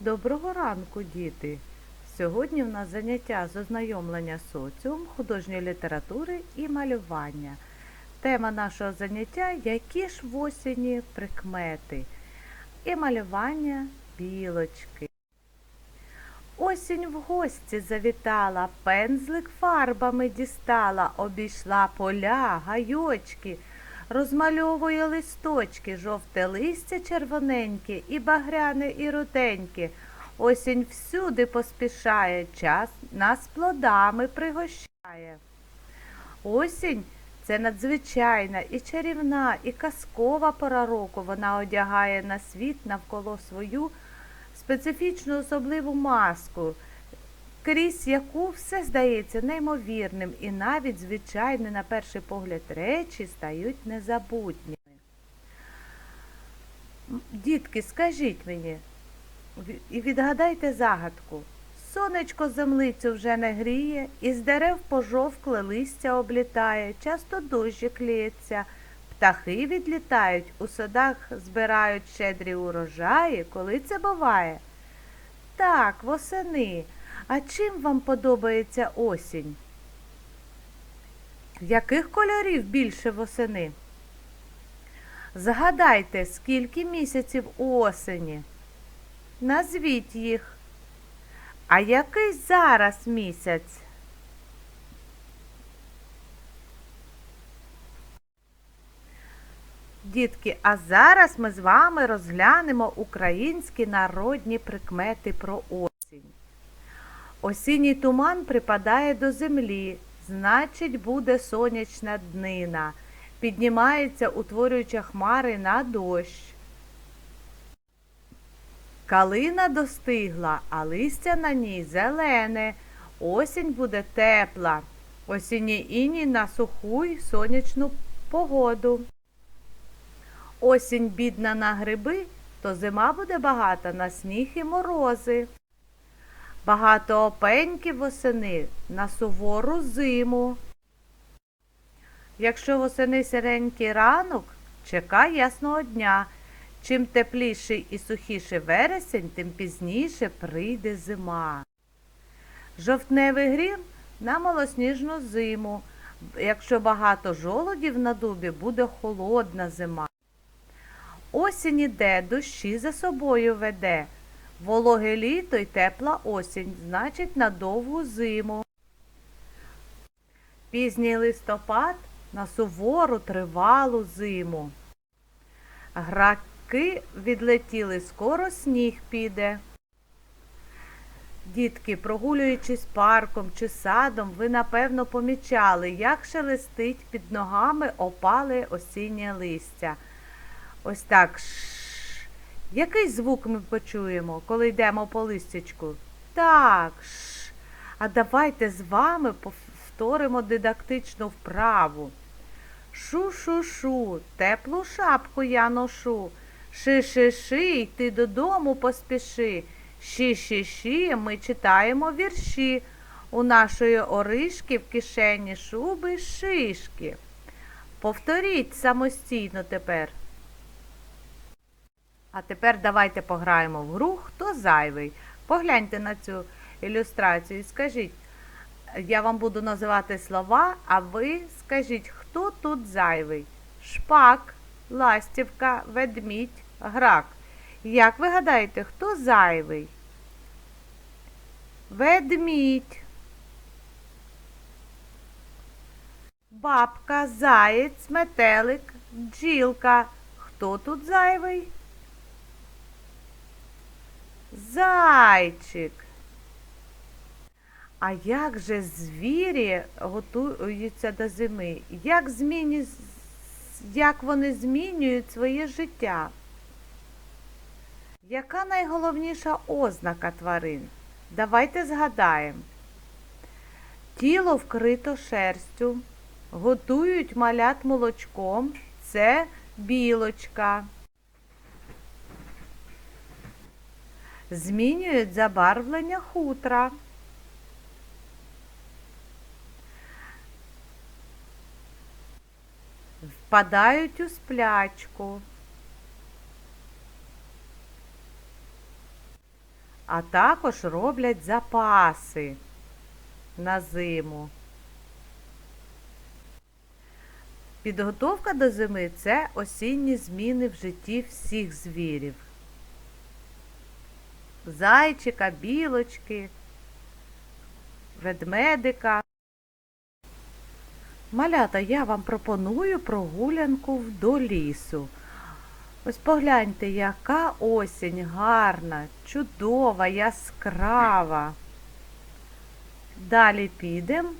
Доброго ранку, діти! Сьогодні в нас заняття з ознайомлення соціум, художньої літератури і малювання. Тема нашого заняття які ж в осені прикмети і малювання білочки. Осінь в гості завітала, пензлик фарбами дістала, обійшла поля, гайочки, розмальовує листочки, жовте листя червоненьке, і багряне, і руденьке. Осінь всюди поспішає, час нас плодами пригощає. Осінь це надзвичайна і чарівна, і казкова пора року. Вона одягає на світ навколо свою специфічну особливу маску, крізь яку все здається неймовірним, і навіть звичайні, на перший погляд, речі стають незабутніми. Дітки, скажіть мені і відгадайте загадку. Сонечко землицю вже не гріє, із дерев пожовкле листя облітає, часто дощик лється, птахи відлітають, у садах збирають щедрі урожаї. Коли це буває? Так, восени. А чим вам подобається осінь? Яких кольорів більше восени? Згадайте, скільки місяців у осені? Назвіть їх. А який зараз місяць? Дітки, а зараз ми з вами розглянемо українські народні прикмети про осінь. Осінній туман припадає до землі, значить буде сонячна днина, піднімається, утворюючи хмари на дощ. Калина достигла, а листя на ній зелене. Осінь буде тепла. Осінній іній на суху й сонячну погоду. Осінь бідна на гриби, то зима буде багата на сніг і морози. Багато опеньків восени на сувору зиму. Якщо восени сиренький ранок, чекай ясного дня. Чим тепліший і сухіший вересень, тим пізніше прийде зима. Жовтневий грім на малосніжну зиму. Якщо багато жолудів на дубі, буде холодна зима. Осінь іде, дощі за собою веде. Вологе літо й тепла осінь, значить на довгу зиму. Пізній листопад на сувору тривалу зиму. Граки відлетіли, скоро сніг піде. Дітки, прогулюючись парком чи садом, ви напевно помічали, як шелестить під ногами опале осіннє листя. Ось так. Який звук ми почуємо, коли йдемо по листячку? Так. Ш. А давайте з вами повторимо дидактичну вправу. Шу-шу-шу, теплу шапку я ношу. Ши-ши-ши, йти додому поспіши. Ші-ші-ші, ми читаємо вірші. У нашої оришки в кишені шуби шишки. Повторіть самостійно тепер. А тепер давайте пограємо в гру Хто зайвий. Погляньте на цю ілюстрацію і скажіть, я вам буду називати слова, а ви скажіть, хто тут зайвий? Шпак, ластівка, ведмідь, грак. Як ви гадаєте, хто зайвий? Ведмідь. Бабка, заєць, метелик, бджілка. Хто тут зайвий? Зайчик. А як же звірі готуються до зими? Як, зміні... як вони змінюють своє життя? Яка найголовніша ознака тварин? Давайте згадаємо. Тіло вкрито шерстю, готують малят молочком. Це білочка. Змінюють забарвлення хутра. Впадають у сплячку. а також роблять запаси на зиму. Підготовка до зими це осінні зміни в житті всіх звірів. Зайчика, білочки, ведмедика. Малята, я вам пропоную прогулянку до лісу. Ось погляньте, яка осінь гарна, чудова, яскрава. Далі підемо.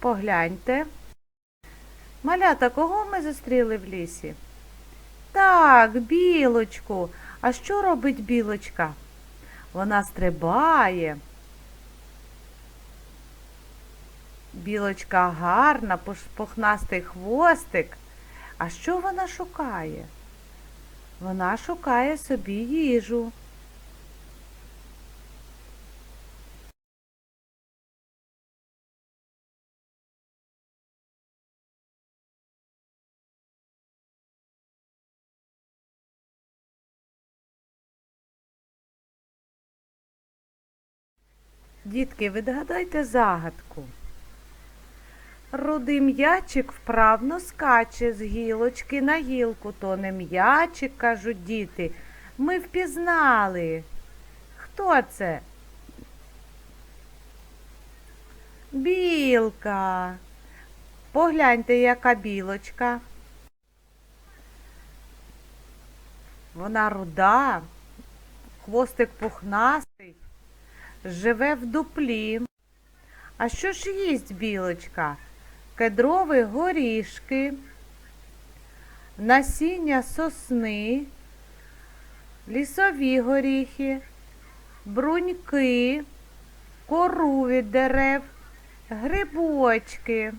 Погляньте. Малята, кого ми зустріли в лісі? Так, білочку. А що робить білочка? Вона стрибає. Білочка гарна, пухнастий хвостик. А що вона шукає? Вона шукає собі їжу. Дітки, відгадайте загадку. Рудий м'ячик вправно скаче з гілочки на гілку, то не м'ячик, кажуть діти. Ми впізнали. Хто це? Білка. Погляньте, яка білочка. Вона руда, хвостик пухнастий, живе в дуплі. А що ж їсть білочка? Кедрові горішки, насіння сосни, лісові горіхи, бруньки, кору від дерев, грибочки.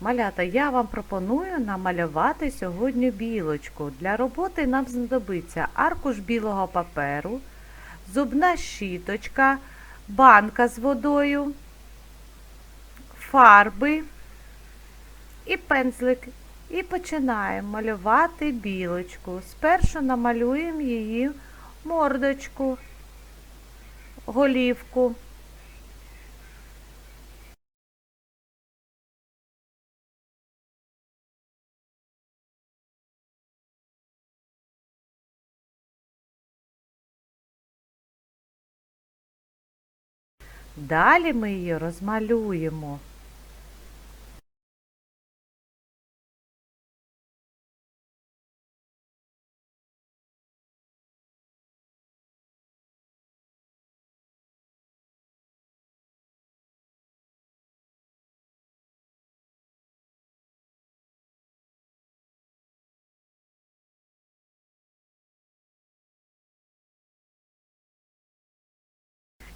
Малята, я вам пропоную намалювати сьогодні білочку. Для роботи нам знадобиться аркуш білого паперу, зубна щіточка, банка з водою, фарби і пензлик. І починаємо малювати білочку. Спершу намалюємо її мордочку, голівку. Далі ми її розмалюємо.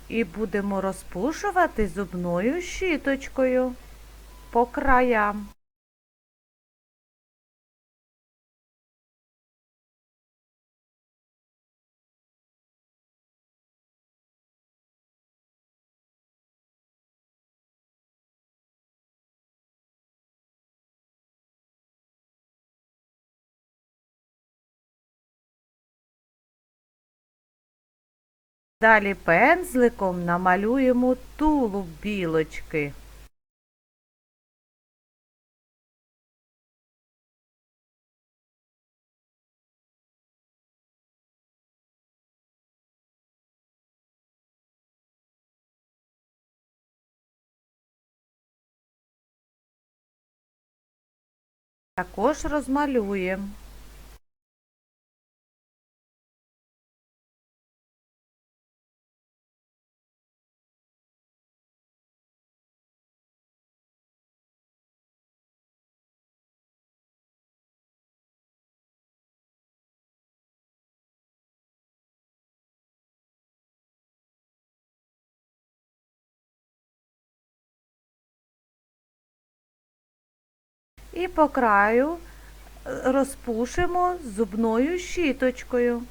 І будемо розпушувати зубною щіточкою по краям. Далі пензликом намалюємо тулуб білочки. Також розмалюємо. І по краю розпушимо зубною щіточкою.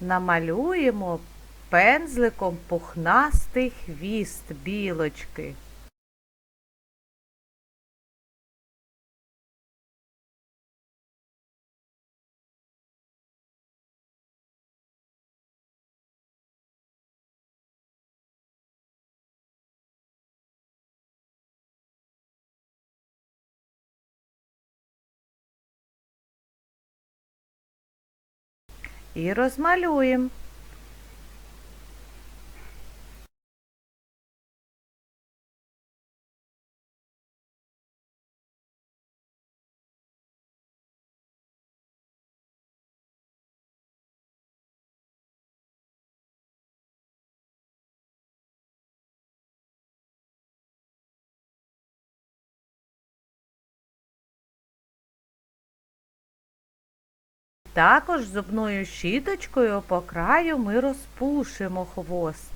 Намалюємо пензликом пухнастий хвіст білочки. І розмалюємо. Також зубною щіточкою по краю ми розпушимо хвостик.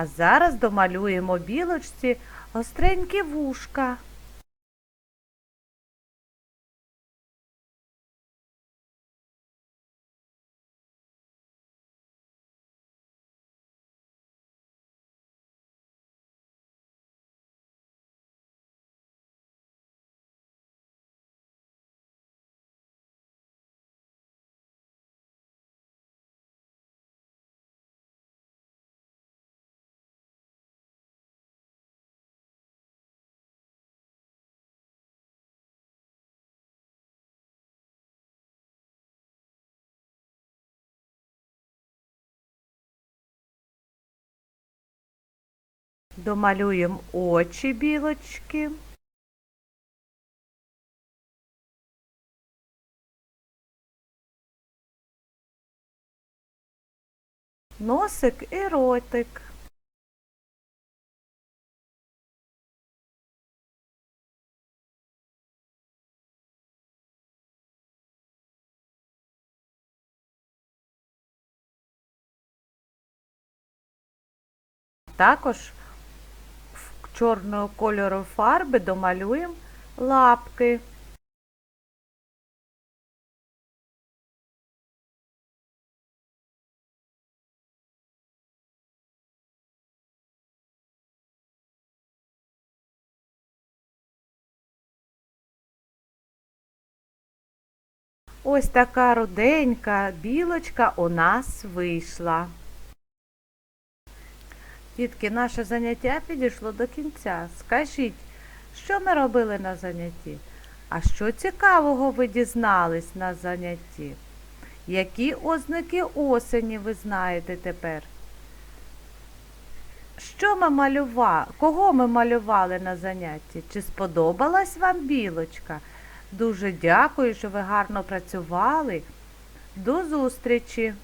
А зараз домалюємо білочці гостренькі вушка. Домалюємо очі білочки. Носик і ротик. Також чорного кольору фарби домалюємо лапки. Ось така руденька білочка у нас вийшла. Дітки, наше заняття підійшло до кінця. Скажіть, що ми робили на занятті? А що цікавого ви дізнались на занятті? Які ознаки осені ви знаєте тепер? Що ми малювали? Кого ми малювали на занятті? Чи сподобалась вам білочка? Дуже дякую, що ви гарно працювали. До зустрічі!